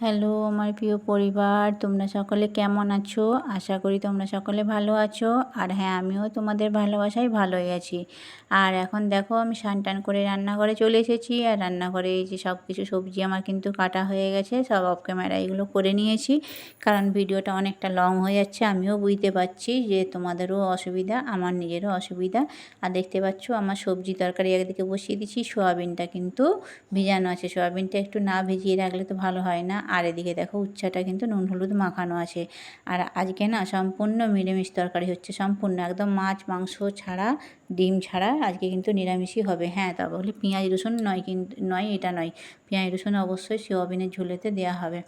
Hello, আমার প্রিয় পরিবার, তোমরা সকলে কেমন আছো? আশা করি তোমরা সকলে ভালো আছো। আর হ্যাঁ আমিও তোমাদের ভালোবাসায় ভালোই আছি। আর এখন দেখো, আমি স্নান টান করে রান্নাঘরে চলে এসেছি। আর রান্নাঘরে এই যে সব কিছু সবজি আমার কিন্তু কাটা হয়ে গেছে। সব অফ ক্যামেরা এগুলো করে নিয়েছি। কারণ ভিডিওটা অনেকটা লং হয়ে যাচ্ছে, আমিও বুঝতে পারছি যে তোমাদেরও অসুবিধা, আমার নিজেরও অসুবিধা। আর দেখতে পাচ্ছ, আমার সবজি তরকারি একদিকে বসিয়ে দিচ্ছি, সোয়াবিনটা কিন্তু ভিজানো আছে। সোয়াবিনটা একটু না ভিজিয়ে রাখলে তো ভালো হয় না। আর এদিকে দেখো উচ্ছাটা কিন্তু নুন হলুদ মাখানো আছে। আর আজকে না সম্পূর্ণ নিরামিষ তরকারি হচ্ছে, সম্পূর্ণ একদম মাছ, মাংস ছাড়া, ডিম ছাড়া আজকে কিন্তু নিরামিষই হবে। হ্যাঁ তা বলে পেঁয়াজ রসুন নয় কিন্তু, নয় এটা নয়, পেঁয়াজ রসুন অবশ্যই সোয়াবিনের ঝোলেতে দেওয়া হবে।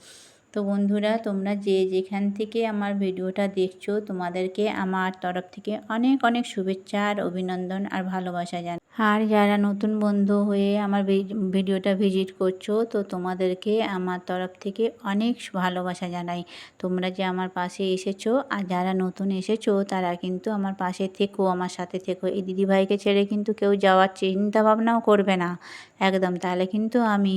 তো বন্ধুরা, তোমরা যে যেখান থেকে আমার ভিডিওটা দেখছ, তোমাদেরকে আমার তরফ থেকে অনেক অনেক শুভেচ্ছা আর অভিনন্দন আর ভালোবাসা জান আর যারা নতুন বন্ধু হয়ে আমার ভিডিওটা ভিজিট করছ, তো তোমাদেরকে আমার তরফ থেকে অনেক ভালোবাসা জানাই। তোমরা যে আমার পাশে এসেছ আর যারা নতুন এসেছ, তারা কিন্তু আমার পাশে থেকো, আমার সাথে থেকো। এই দিদিভাইকে ছেড়ে কিন্তু কেউ যাওয়ার চিন্তা ভাবনাও করবে না। একদম, তাহলে কিন্তু আমি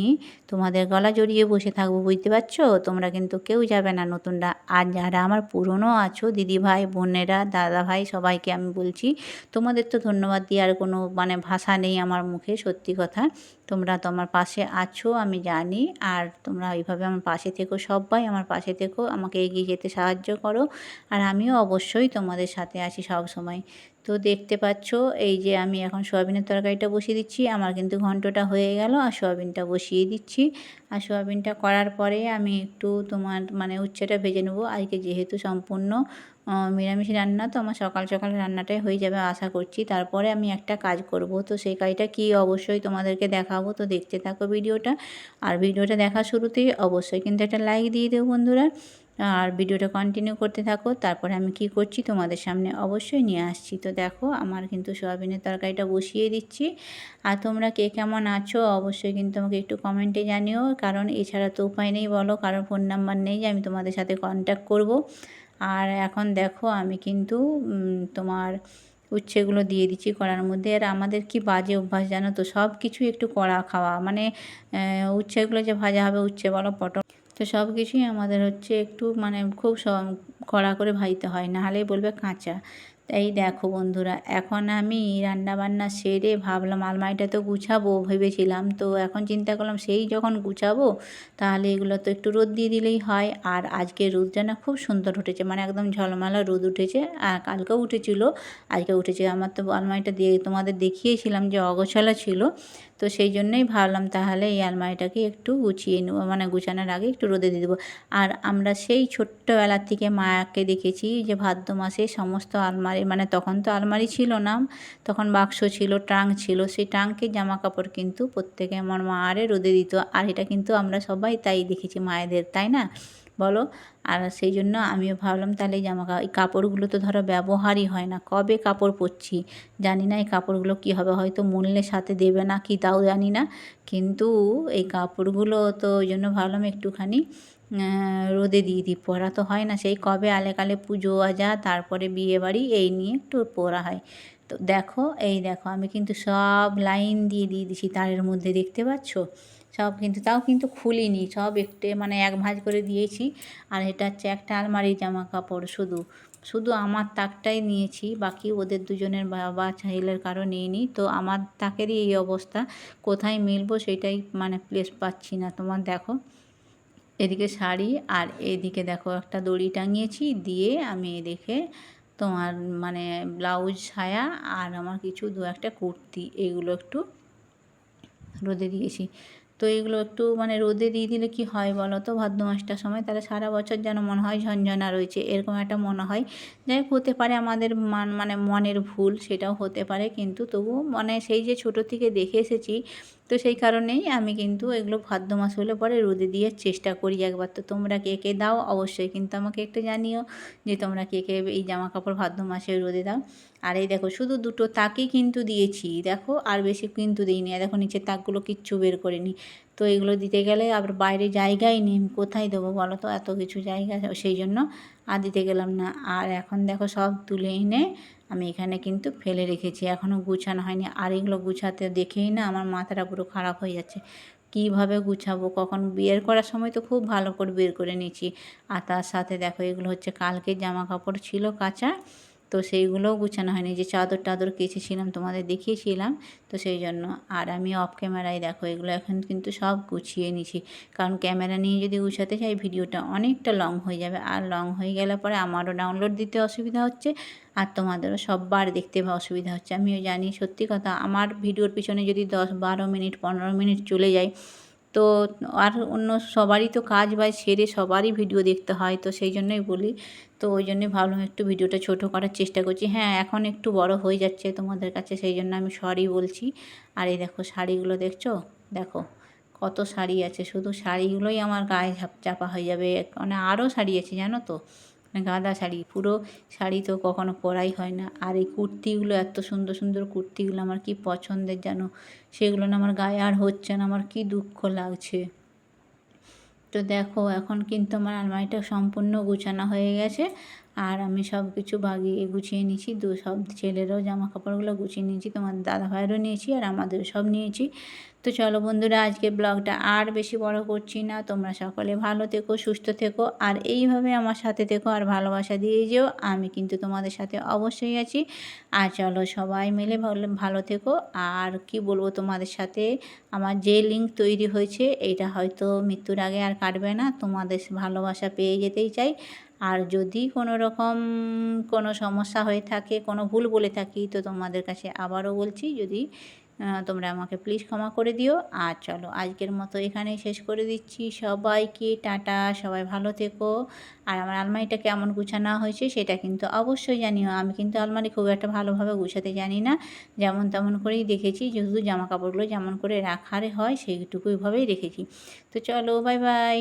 তোমাদের গলা জড়িয়ে বসে থাকব, বুঝতে পারছ? তোমরা কিন্তু কেউ যাবে না নতুনরা। আর যারা আমার পুরনো আছো, দিদিভাই, বোনেরা দাদা ভাই সবাইকে আমি বলছি, তোমাদের তো ধন্যবাদ দিয়ে আর কোনো মানে ভাষা নেই আমার মুখে, সত্যি কথা। তোমরা তো আমার পাশে আছো, আমি জানি। আর তোমরা এইভাবে আমার পাশে থেকো, সবাই আমার পাশে থেকো। আমাকে এগিয়ে যেতে সাহায্য করো। আর আমিও অবশ্যই তোমাদের সাথে আছি সব সময় তো দেখতে পাচ্ছ, এই যে আমি এখন সোয়াবিনের তরকারিটা বসিয়ে দিচ্ছি। আমার কিন্তু ঘন্টটা হয়ে গেল, আর সোয়াবিনটা বসিয়ে দিচ্ছি। আর সোয়াবিনটা করার পরে আমি একটু তোমার মানে উচ্ছেটা ভেজে নেব। আজকে যেহেতু সম্পূর্ণ নিরামিষ রান্না, তো আমার সকাল সকাল রান্নাটাই হয়ে যাবে আশা করছি। তারপরে আমি একটা কাজ করব। তো সেই কাজটা কি অবশ্যই তোমাদেরকে দেখাবো। তো দেখতে থাকো ভিডিওটা। আর ভিডিওটা দেখা শুরুতেই অবশ্যই কিন্তু একটা লাইক দিয়ে দেবো বন্ধুরা। আর ভিডিওটা কন্টিনিউ করতে থাকো, তারপরে আমি কি করছি তোমাদের সামনে অবশ্যই নিয়ে আসছি। তো দেখো, আমার কিন্তু সোয়াবিনের তরকারিটা বসিয়ে দিচ্ছি। আর তোমরা কে কেমন আছো অবশ্যই কিন্তু আমাকে একটু কমেন্টে জানিও। কারণ এছাড়া তো উপায় নেই বলো, কারণ ফোন নাম্বার নেই যে আমি তোমাদের সাথে কন্ট্যাক্ট করব। আর এখন দেখো, আমি কিন্তু তোমার উচ্ছেগুলো দিয়ে দিচ্ছি কড়ার মধ্যে। আর আমাদের কি বাজে অভ্যাস জানো তো? সব কিছু একটু কড়া খাওয়া। মানে উচ্ছেগুলো যে ভাজা হবে, উচ্ছে বলো, পটল তো সব কিছুই আমাদের হচ্ছে একটু মানে খুব কড়া করে ভাজতে হয়। নাহলে বলবে কাঁচা। এই দেখো বন্ধুরা, এখন আমি রান্নাবান্না সেরে ভাবলাম আলমারিটা তো গুছাবো, ভেবেছিলাম। তো এখন চিন্তা করলাম সেই যখন গুছাবো, তাহলে এগুলো তো একটু রোদ দিয়ে দিলেই হয়। আর আজকে রোদটা না খুব সুন্দর উঠেছে মানে একদম ঝলমালা রোদ উঠেছে। আর কালকেও উঠেছিল, আজকে উঠেছে। আমার তো আলমারিটা দিয়ে তোমাদের দেখিয়েছিলাম যে অগোছালা ছিল। তো সেই জন্যই ভাবলাম তাহলে এই আলমারিটাকে একটু গুছিয়ে নেব মানে গুছানোর আগে একটু রোদে দিয়ে দেবো। আর আমরা সেই ছোট্টবেলার থেকে মায়াকে দেখেছি যে ভাদ্র মাসে সমস্ত আলমারি মানে তখন তো আলমারি ছিল না, তখন বাক্স ছিল ট্রাঙ্ক ছিল, সেই ট্রাঙ্কের জামা কাপড় কিন্তু প্রত্যেকে আমার মা আরে রোদে দিত। আর এটা কিন্তু আমরা সবাই তাই দেখেছি মায়েদের, তাই না? বলো? আর সেই জন্য আমিও ভাবলাম তাহলে জামা এই কাপড়গুলো তো ধরো ব্যবহারই হয় না, কবে কাপড় পরছি? জানি না এই কাপড়গুলো কী হবে, হয়তো মূল্যের সাথে দেবে না কি, তাও জানি না। কিন্তু এই কাপড়গুলো তো ওই জন্য ভাবলাম একটুখানি রোদে দিয়ে দিই। পরা তো হয় না, সেই কবে আলেকালে পুজো আজা তারপরে বিয়ে বাড়ি, এই নিয়ে একটু পরা হয়। তো দেখো, এই দেখো, আমি কিন্তু সব লাইন দিয়ে দিয়ে দিছি, তারের মধ্যে দেখতে পাচ্ছ? সব কিন্তু, তাও কিন্তু খুলিনি, সব একটু মানে এক ভাঁজ করে দিয়েছি। আর এটা হচ্ছে একটা আলমারির জামা কাপড় শুধু। শুধু আমার তাকটাই নিয়েছি, বাকি ওদের দুজনের বাবা ছেলের কারও নিইনি। তো আমার তাকেরই এই অবস্থা, কোথায় মিলবো সেটাই মানে প্লেস পাচ্ছি না। তোমার দেখো এদিকে শাড়ি আর এদিকে দেখো একটা দড়ি টাঙিয়েছি দিয়ে আমি এদিকে তোমার মানে ব্লাউজ, ছায়া আর আমার কিছু দু একটা কুর্তি, এগুলো একটু রোদে দিয়েছি। তো এগুলো একটু মানে রোদে দিয়ে দিলে কি হয় বলো তো? ভাদ্র মাসটার সময় তাহলে সারা বছর যেন মনে হয় ঝনঝনা রয়েছে, এরকম একটা মনে হয়। যাই হতে পারে আমাদের মান মানে মনের ভুল সেটাও হতে পারে, কিন্তু তবু মানে সেই যে ছোটো থেকে দেখে এসেছি তো সেই কারণেই আমি কিন্তু এগুলো ভাদ্র মাস হলে পরে রোদে দিয়ে চেষ্টা করি একবার। তো তোমরা কে কে দাও অবশ্যই কিন্তু আমাকে একটু জানিও যে তোমরা কে কে এই জামা কাপড় ভাদ্র মাসে রোদে দাও। আর এই দেখো শুধু দুটো তাকই কিন্তু দিয়েছি, দেখো আর বেশি কিন্তু দিইনি। দেখো নিচের তাকগুলো কিচ্ছু বের করিনি। তো এগুলো দিতে গেলে আবার বাইরে জায়গায় নেই কোথায় দেবো বলো তো? এত কিছু জায়গা, সেই জন্য আর দিতে গেলাম না। আর এখন দেখো সব তুলে এনে আমি এখানে কিন্তু ফেলে রেখেছি। এখনও গুছানো হয়নি। আর এগুলো গুছাতে দেখেই না আমার মাথাটা পুরো খারাপ হয়ে যাচ্ছে। কীভাবে গুছাবো, কখন বের করার সময় তো খুব ভালো করে বের করে নিয়েছি। আর তার সাথে দেখো এগুলো হচ্ছে কালকে জামা কাপড় ছিল কাঁচা। তো সেইগুলোও গুছানো হয়নি। যে চাদর টাদর কেচেছিলাম, তোমাদের দেখিয়েছিলাম। তো সেই জন্য। আর আমি অফ ক্যামেরায় দেখো, এগুলো এখন কিন্তু সব গুছিয়ে নিছি। কারণ ক্যামেরা নিয়ে যদি গুছাতে চাই, ভিডিওটা অনেকটা লং হয়ে যাবে। আর লং হয়ে গেলে পরে আমারও ডাউনলোড দিতে অসুবিধা হচ্ছে, আর তোমাদেরও সববার দেখতে অসুবিধা হচ্ছে। আমিও জানি সত্যি কথা, আমার ভিডিওর পিছনে যদি দশ, বারো মিনিট, পনেরো মিনিট চলে যায় তো আর অন্য সবারই তো কাজ বাজ সেরে সবারই ভিডিও দেখতে হয়, তো সেই জন্যই বলি। তো ওই জন্যই ভাবলাম একটু ভিডিওটা ছোট করার চেষ্টা করছি। হ্যাঁ এখন একটু বড় হয়ে যাচ্ছে তোমাদের কাছে, সেই জন্য আমি সরি বলছি। আর এই দেখো শাড়িগুলো দেখছ? দেখো কত শাড়ি আছে, শুধু শাড়িগুলোই আমার গায়ে চাপা হয়ে যাবে। মানে আরও শাড়ি আছে, জানো তো? গাঁদা শাড়ি, পুরো শাড়ি তো কখনো পরাই হয় না। আর এই কুর্তিগুলো, এত সুন্দর সুন্দর কুর্তিগুলো আমার কি পছন্দের যেন সেগুলো না আমার গায়ে আর হচ্ছে না, আমার কি দুঃখ লাগছে। তো দেখো, এখন কিন্তু আমার আলমারিটা সম্পূর্ণ গুছানো হয়ে গেছে। আর আমি সব কিছু বাগিয়ে গুছিয়ে নিয়েছি। দু, সব ছেলেরও জামা কাপড়গুলো গুছিয়ে নিয়েছি, তোমার দাদা ভাইয়েরও নিয়েছি আর আমাদের সব নিয়েছি। তো চলো বন্ধুরা আজকে ব্লগটা আর বেশি বড় করছি না। তোমরা সকলে ভালো থেকো, সুস্থ থেকো আর এইভাবে আমার সাথে থেকো আর ভালোবাসা দিয়ে যেও। আমি কিন্তু তোমাদের সাথে অবশ্যই আছি। আর চলো সবাই মিলে ভালো থেকো আর কি বলব তোমাদের সাথে, আমার যে লিঙ্ক তৈরি হয়েছে, এইটা হয়তো মৃত্যুর আগে আর কাটবে না। তোমাদের ভালোবাসা পেয়ে যেতেই চাই। আর যদি কোনো রকম কোনো সমস্যা হয়ে থাকে, কোনো ভুল বলে থাকি, তো তোমাদের কাছে আবারও বলছি, যদি তোমরা আমাকে প্লিজ ক্ষমা করে দিও। আর চলো, আজকের মতো এখানেই শেষ করে দিচ্ছি। সবাইকে টাটা, সবাই ভালো থেকো। আর আমার আলমারিটা কেমন গুছানো হয়েছে, সেটা কিন্তু অবশ্যই জানিও। আমি কিন্তু আলমারি খুব একটা ভালোভাবে গুছাতে জানি না। যেমন তেমন করেই দেখেছি যেহেতু জামা কাপড়গুলো যেমন করে রাখার হয় সেইটুকুইভাবেই রেখেছি। তো চলো বাই বাই